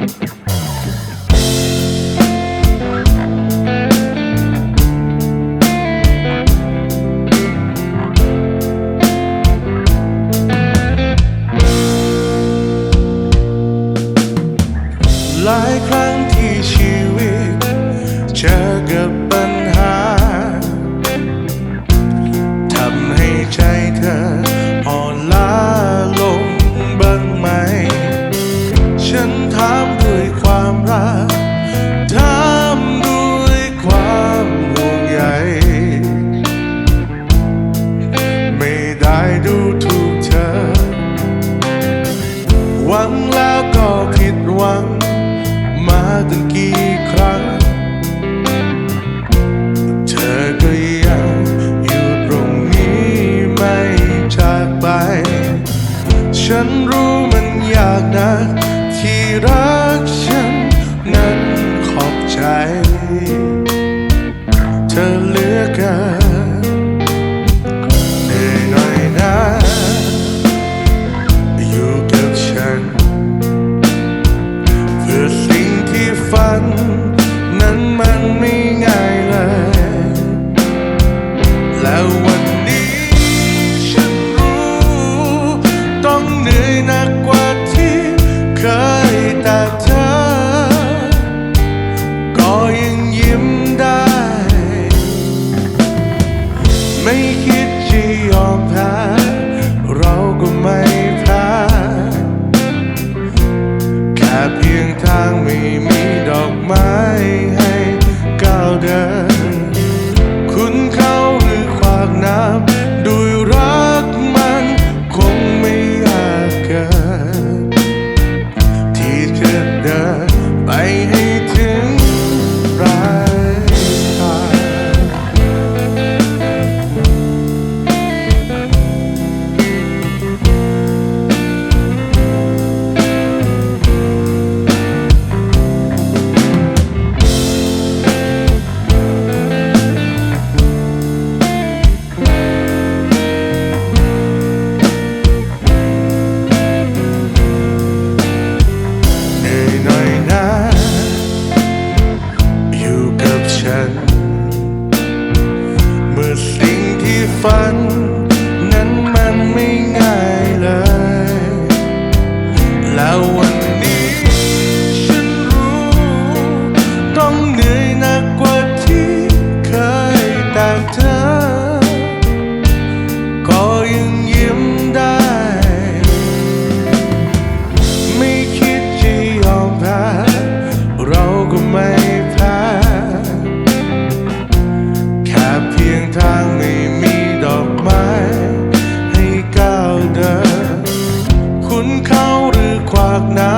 หลายครั้ง ฉันถามด้วยความรักถามด้วยความห่วงใยไม่ได้ดูถูกเธอ หวังแล้วก็ผิดหวัง มาตั้งกี่ครั้ง เธอก็ยังอยู่ตรงนี้ไม่จากไป ฉันรู้มันยากนะ ที่รักฉันนั้นขอบใจางไม่มีดอกไม้ ฝัน ควากน้